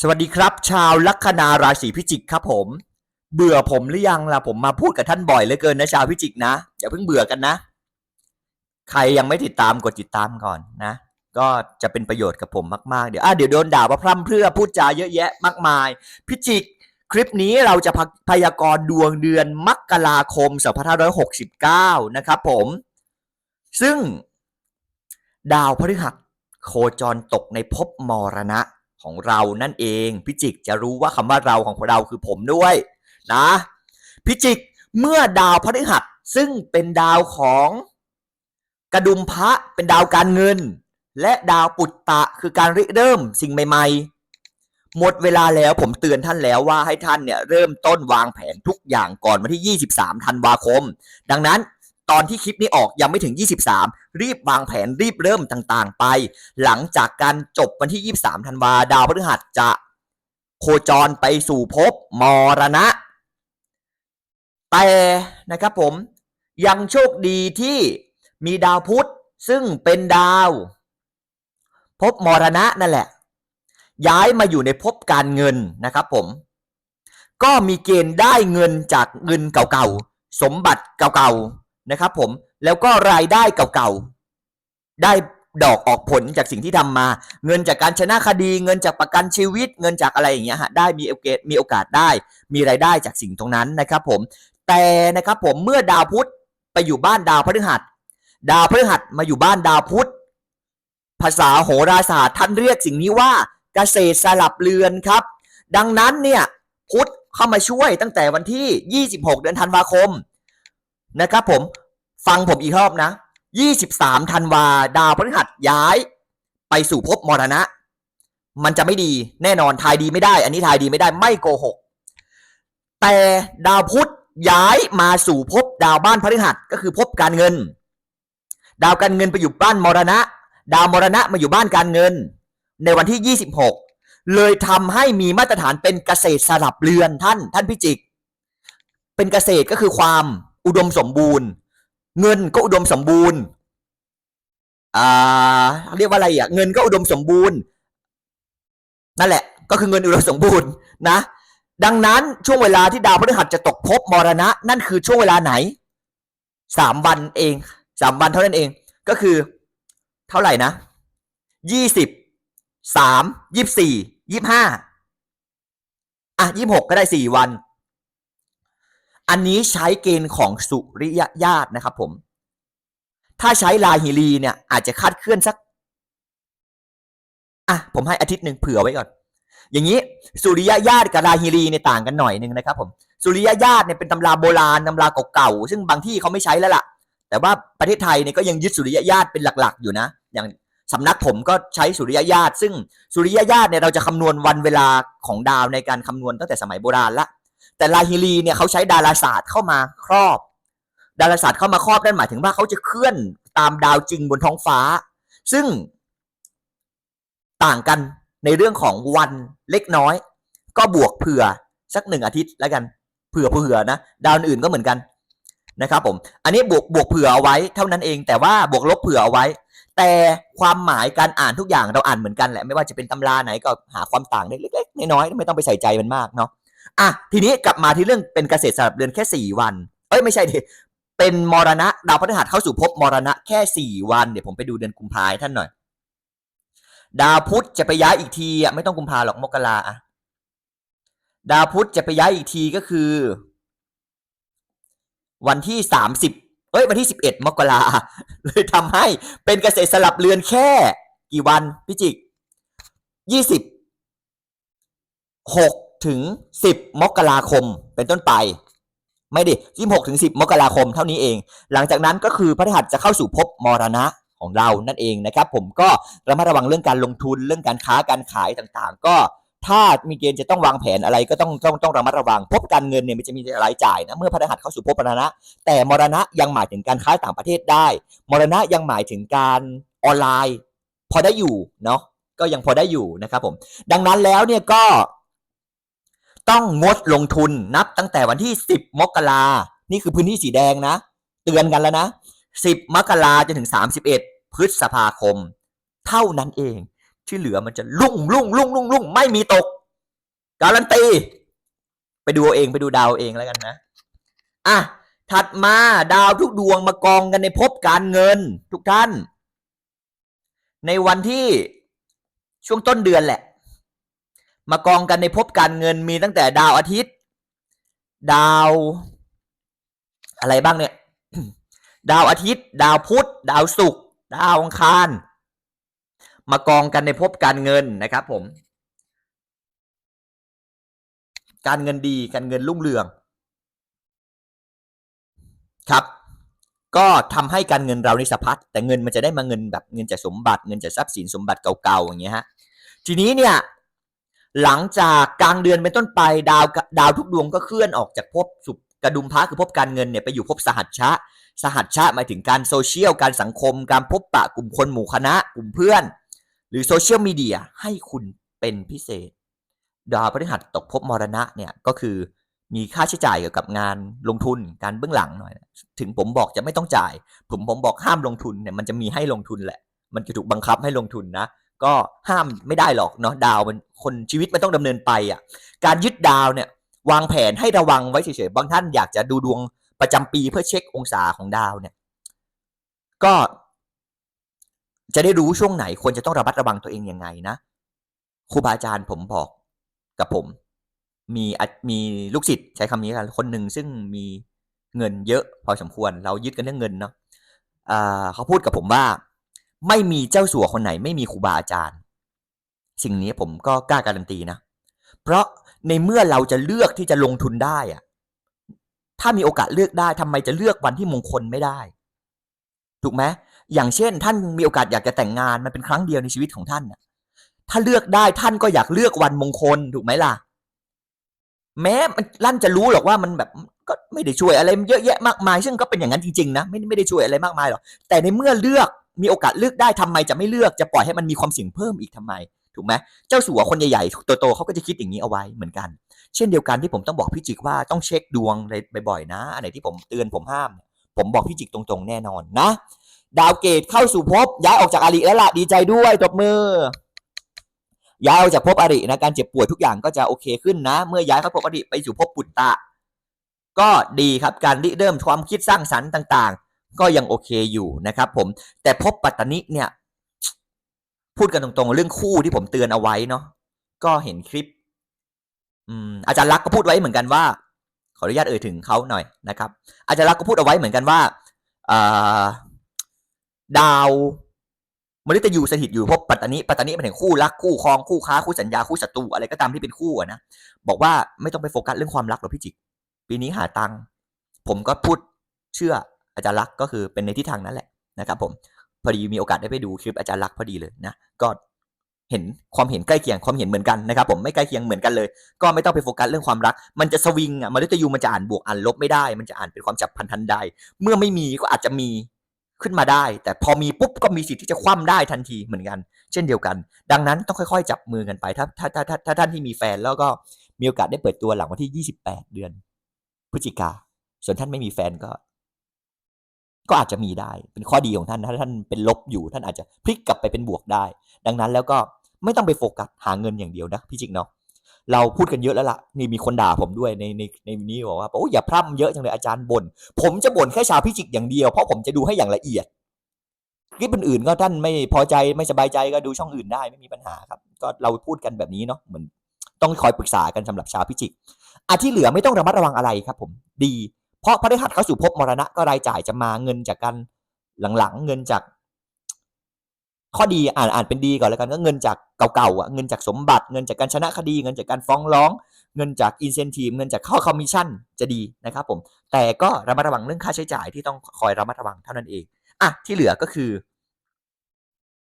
สวัสดีครับ ชาวลัคนาราศีพิจิกครับผม เบื่อผมหรือยังล่ะผมมาพูดกับท่านบ่อยเหลือเกินนะชาวพิจิกนะอย่าเพิ่งเบื่อกันนะ ใครยังไม่ติดตามกดติดตามก่อนนะ ก็จะเป็นประโยชน์กับผมมากๆเดี๋ยวอะเดี๋ยวโดนด่าว่าพร่ำเพรื่อพูดจาเยอะแยะมากมาย พิจิก คลิปนี้เราจะพพยากรณ์ดวงเดือนมกราคม 2569 นะครับผม ซึ่ง ดาวพฤหัสโคจรตกในภพมรณะ ของเรานั่นเอง พิจิกจะรู้ว่าคำว่าเราของเราคือผมด้วยนะ พิจิกเมื่อดาวพฤหัสซึ่งเป็นดาวของกระดุมพระเป็นดาวการเงิน และดาวปุตตะคือการริเริ่มสิ่งใหม่ ๆ หมดเวลาแล้วผมเตือนท่านแล้วว่าให้ท่านเนี่ยเริ่มต้นวางแผนทุกอย่างก่อนวันที่ 23 ธันวาคม ดังนั้น ตอนที่คลิปนี้ออกยังไม่ถึง 23 รีบวางแผนรีบเริ่มต่างๆ ไป หลังจากการจบวันที่ 23ธันวาดาวพฤหัสจะ โคจรไปสู่ภพมรณะ แต่นะครับผมยังโชคดีที่มีดาวพุธซึ่งเป็นดาวภพมรณะนั่นแหละ ย้ายมาอยู่ในภพการเงินนะครับผม ก็มีเกณฑ์ได้เงินจากเงินเก่าๆ สมบัติเก่าๆ นะครับผมแล้วก็รายได้เก่าๆ ได้ดอกออกผลจากสิ่งที่ทำมา เงินจากการชนะคดี เงินจากประกันชีวิต เงินจากอะไรอย่างเงี้ยฮะได้มีโอกาสมีโอกาสได้ มีรายได้จากสิ่งตรงนั้นนะครับผมแต่นะครับผมเมื่อดาวพุธไปอยู่บ้านดาวพฤหัส ดาวพฤหัสมาอยู่บ้านดาวพุธภาษาโหราศาสตร์ท่านเรียกสิ่งนี้ว่าเกษตรสลับเรือนครับ ดังนั้นเนี่ยพุธเข้ามาช่วยตั้งแต่วันที่ 26 เดือนธันวาคม นะครับผมฟังผมอีกรอบนะ 23ธันวาดาวพฤหัสย้าย ไปสู่ภพมรณะ มันจะไม่ดีแน่นอนทายดีไม่ได้ อันนี้ทายดีไม่ได้ไม่โกหก แต่ดาวพุธย้ายมาสู่ภพดาวบ้านพฤหัสก็คือภพการเงิน ดาวการเงินไปอยู่บ้านมรณะ ดาวมรณะมาอยู่บ้านการเงิน ในวันที่ 26 เลยทำให้มีมาตรฐานเป็นเกษตรสลับเรือนท่านท่านพิจิก เป็นเกษตรก็คือความ อุดมสมบูรณ์ เงินก็อุดมสมบูรณ์อ่าเรียกว่าอะไรอะ เงินก็อุดมสมบูรณ์ นั่นแหละ ก็คือเงินอุดมสมบูรณ์นะ ดังนั้นช่วงเวลาที่ดาวพฤหัสจะตกภพมรณะ นั่นคือช่วงเวลาไหนสามวันเองสามวันเท่านั้นเอง ก็คือ เท่าไหร่นะยี่สิบสามยี่สี่ยี่ห้าอะยี่หกก็ได้สี่วัน อันนี้ใช้เกณฑ์ของสุริยญาตนะครับผม ถ้าใช้ลาฮิรีเนี่ยอาจจะคาดเคลื่อนสัก อะ ผมให้อาทิตย์หนึ่งเผื่อไว้ก่อน อย่างนี้สุริยญาตกับลาฮิรีเนี่ยต่างกันหน่อยหนึ่งนะครับผมสุริยญาตเนี่ยเป็นตำราโบราณตำราเก่าๆซึ่งบางที่เขาไม่ใช้แล้วล่ะ แต่ว่าประเทศไทยเนี่ยก็ยังยึดสุริยญาตเป็นหลักๆ อยู่นะ อย่างสำนักผมก็ใช้สุริยญาตซึ่งสุริยญาตเนี่ยเราจะคำนวณวันเวลาของดาวในการคำนวณตั้งแต่สมัยโบราณละ แต่ลาฮิรีเนี่ยเขาใช้ดาราศาสตร์เข้ามาครอบ ดาราศาสตร์เข้ามาครอบนั่นหมายถึงว่าเขาจะเคลื่อนตามดาวจริงบนท้องฟ้า ซึ่งต่างกันในเรื่องของวันเล็กน้อย ก็บวกเผื่อสักหนึ่งอาทิตย์แล้วกันเผื่อเผื่อนะดาวอื่นก็เหมือนกันนะครับผมอันนี้บวกบวกเผื่อเอาไว้เท่านั้นเองแต่ว่าบวกลบเผื่อเอาไว้ แต่ความหมายการอ่านทุกอย่างเราอ่านเหมือนกันแหละไม่ว่าจะเป็นตำราไหนก็หาความต่างได้เล็กๆน้อยๆไม่ต้องไปใส่ใจมันมากเนาะ อะทีนี้กลับมาที่เรื่องเป็นเกษตรสลับเดือนแค่สี่วัน เอ้ยไม่ใช่ดิเป็นมรณะดาวพฤหัสเข้าสู่ภพมรณะแค่สี่วันเดี๋ยวผมไปดูเดือนกุมภาให้ท่านหน่อย ดาวพุธจะไปย้ายอีกทีอะไม่ต้องกุมภาหรอกมกราอะดาวพุธจะไปย้ายอีกทีก็คือ วันที่สามสิบเอ้ยวันที่สิบเอ็ดมกราเลยทำให้เป็นเกษตรสลับเรือนแค่ กี่วันพี่จิกยี่สิบหก ถึงสิบมกราคมเป็นต้นไป ไม่ดิยี่หกถึงสิบมกราคมเท่านี้เอง หลังจากนั้นก็คือพระหัสจะเข้าสู่ภพมรณะของเรานั่นเองนะครับ ผมก็ระมัดระวังเรื่องการลงทุนเรื่องการค้าการขายต่างๆ ก็ถ้ามีเกณฑ์จะต้องวางแผนอะไรก็ต้องต้องต้องระมัดระวังภพการเงินเนี่ยมันจะมีรายจ่ายนะเมื่อพระรหัสเข้าสู่ภพมรณะ แต่มรณะยังหมายถึงการค้าต่างประเทศได้ มรณะยังหมายถึงการออนไลน์ พอได้อยู่เนาะก็ยังพอได้อยู่นะครับผม ดังนั้นแล้วเนี่ยก็ ต้องงดลงทุนนับตั้งแต่วันที่ 10 มกรานี่คือพื้นที่สีแดงนะ เตือนกันแล้วนะ 10 มกราจนถึง 31 พฤษภาคม เท่านั้นเอง ที่เหลือมันจะลุ่งลุ่งลุ่งลุ่งลุ่งไม่มีตก การันตี ไปดูเองไปดูดาวเองแล้วกันนะ อะ ถัดมาดาวทุกดวงมากองกันในภพการเงินทุกท่าน ในวันที่ช่วงต้นเดือนแหละ มากองกันในภพการเงินมีตั้งแต่ดาวอาทิตย์ ดาว อะไรบ้างเนี่ย ดาวอาทิตย์ ดาวพุธดาวศุกร์ดาวอังคาร มากองกันในภพการเงินนะครับ ผม การเงินดีการเงินรุ่งเรือง ครับก็ทำให้การเงินเรานี่สะพัดแต่เงินมันจะได้มาเงินแบบเงินจากสมบัติเงินจากทรัพย์สินสมบัติเก่าๆอย่างเงี้ยฮะทีนี้เนี่ย หลังจากกลางเดือนเป็นต้นไปดาวดาวทุกดวงก็เคลื่อนออกจากภพสุกระดุมพระคือภพการเงินเนี่ยไปอยู่ภพสหัชชะ สหัชชะหมายถึงการโซเชียลการสังคม การพบปะกลุ่มคนหมู่คณะกลุ่มเพื่อน หรือโซเชียลมีเดียให้คุณเป็นพิเศษ ดาวพฤหัสตกภพมรณะเนี่ยก็คือมีค่าใช้จ่ายเกี่ยวกับงานลงทุนการเบื้องหลังหน่อย ถึงผมบอกจะไม่ต้องจ่าย ผมผมบอกห้ามลงทุนเนี่ยมันจะมีให้ลงทุนแหละ มันจะถูกบังคับให้ลงทุนนะ ก็ห้ามไม่ได้หรอกเนาะดาวมันคนชีวิตมันต้องดำเนินไปอะการยึดดาวเนี่ยวางแผนให้ระวังไว้เฉยๆบางท่านอยากจะดูดวงประจำปีเพื่อเช็คองศาของดาวเนี่ย ก็ จะได้รู้ช่วงไหนควรจะต้องระมัดระวังตัวเองยังไงนะครูบาอาจารย์ผมบอกกับผม มีมีลูกศิษย์ใช้คำนี้กันคนหนึ่งซึ่งมีเงินเยอะพอสมควร เรายึดกันเรื่องเงินเนาะอ่าเขาพูดกับผมว่า ไม่มีเจ้าสัวคนไหน ไม่มีครูบาอาจารย์ สิ่งนี้ผมก็กล้าการันตีนะ เพราะในเมื่อเราจะเลือกที่จะลงทุนได้อะถ้ามีโอกาสเลือกได้ทำไมจะเลือกวันที่มงคลไม่ได้ ถูกไหมอย่างเช่น ท่านมีโอกาสอยากจะแต่งงานมันเป็นครั้งเดียวในชีวิตของท่านถ้าเลือกได้ท่านก็อยากเลือกวันมงคลถูกไหมล่ะ แม้มันลั่นจะรู้หรอกว่ามันแบบก็ไม่ได้ช่วยอะไรเยอะแยะมากมาย ซึ่งก็เป็นอย่างนั้นจริงๆนะไม่ไม่ได้ช่วยอะไรมากมายหรอกแต่ในเมื่อเลือก มีโอกาสเลือกได้ทำไมจะไม่เลือกจะปล่อยให้มันมีความเสี่ยงเพิ่มอีกทำไมถูกไหมเจ้าสัวคนใหญ่ๆโตๆเขาก็จะคิดอย่างนี้เอาไว้เหมือนกัน เช่นเดียวกันที่ผมต้องบอกพี่จิกว่าต้องเช็คดวงอะไรบ่อยๆนะอันไหนที่ผมเตือนผมห้าม ผมบอกพี่จิกตรงๆแน่นอนนะ ดาวเกตเข้าสู่ภพย้ายออกจากอาริแล้วล่ะดีใจด้วยตบมือย้ายออกจากภพอรินะการเจ็บป่วยทุกอย่างก็จะโอเคขึ้นนะ เมื่อย้ายเข้าภพอริไปสู่ภพปุตตะ ก็ดีครับการริเริ่มความคิดสร้างสรรค์ต่างๆ ก็ยังโอเคอยู่นะครับผมแต่ภพปัตตนิเนี่ย พูดกันตรงๆ เรื่องคู่ที่ผมเตือนเอาไว้เนาะก็เห็นคลิป อืมอาจารย์ลักษ์ก็พูดไว้เหมือนกันว่า ขออนุญาตเอ่ยถึงเขาหน่อยนะครับ อาจารย์ลักษ์ก็พูดเอาไว้เหมือนกันว่าอ่าดาวมฤตยูสถิตอยู่ภพปัตตานิปัตตานิเป็นถึงคู่รักคู่ครองคู่ค้าคู่สัญญาคู่ศัตรูอะไรก็ตามที่เป็นคู่นะบอกว่าไม่ต้องไปโฟกัสเรื่องความรักหรอกพี่จิก ปีนี้หาตังค์ผมก็พูดเชื่อ อาจารย์ลักษ์ก็คือเป็นในทิศทางนั้นแหละนะครับผมพอดีมีโอกาสได้ไปดูคลิปอาจารย์ลักษ์พอดีเลยนะก็เห็นความเห็นใกล้เคียงความเห็นเหมือนกันนะครับผมไม่ใกล้เคียงเหมือนกันเลย ก็ไม่ต้องไปโฟกัสเรื่องความรัก มันจะสวิงอะมฤตยูมันจะอ่านบวกอ่านลบไม่ได้ มันจะอ่านเป็นความจับพันทันใด เมื่อไม่มีก็อาจจะมีขึ้นมาได้ แต่พอมีปุ๊บก็มีสิทธิ์ที่จะคว่ำได้ทันทีเหมือนกัน เช่นเดียวกัน ดังนั้นต้องค่อยๆ จับมือกันไปถ้าถ้าถ้าถ้าถ้าท่านที่มีแฟนแล้วก็มีโอกาสได้เปิดตัวหลังวันที่ 28 เดือนพฤศจิกาส่วนท่านไม่มีแฟนก็ ก็อาจจะมีได้เป็นข้อดีของท่านถ้าท่านเป็นลบอยู่ท่านอาจจะพลิกกลับไปเป็นบวกได้ ดังนั้นแล้วก็ไม่ต้องไปโฟกัสหาเงินอย่างเดียวนะพี่จิกเนาะเราพูดกันเยอะแล้วล่ะนี่มีคนด่าผมด้วยในในในนี้บอกว่าโอ้ยอย่าพร่ำเยอะจังเลยอาจารย์บ่นผมจะบ่นแค่ชาวพิจิกอย่างเดียวเพราะผมจะดูให้อย่างละเอียดคลิปอื่นๆก็ท่านไม่พอใจไม่สบายใจก็ดูช่องอื่นได้ไม่มีปัญหาครับ ก็เราพูดกันแบบนี้เนาะเหมือนต้องคอยปรึกษากันสำหรับชาวพิจิกอะที่เหลือไม่ต้องระมัดระวังอะไรครับ ผมดี เพราะพระฤหัสเข้าสู่ภพมรณะก็รายจ่ายจะมาเงินจากการหลังๆ เงินจาก ข้อดีอ่านอ่านเป็นดีก่อนแล้วกันก็เงินจากเก่าๆอ่ะเงินจากสมบัติเงินจากการชนะคดี เงินจากการฟ้องร้อง เงินจากอินเซนティブเงินจากข้อคอมมิชชั่นจะดีนะครับผม แต่ก็ระมัดระวังเรื่องค่าใช้จ่ายที่ต้องคอยระมัดระวังเท่านั้นเองอ่ะที่เหลือก็คือ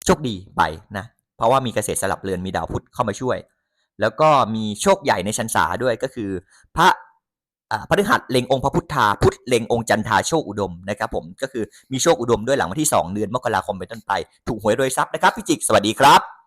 โชคดีไปนะ เพราะว่ามีเกษตรสลับเรือนมีดาวพุธเข้ามาช่วย แล้วก็มีโชคใหญ่ในชันษาด้วยก็คือ พระอ่า พฤหัสเล็งองค์พระพุทธาพุธเล็งองค์จันทาโชคอุดมนะครับผมก็คือมีโชคอุดมด้วยหลังวันที่ 2 เดือนมกราคมเป็นต้นไป ถูกหวยโดยทรัพย์นะครับพี่จิกสวัสดีครับ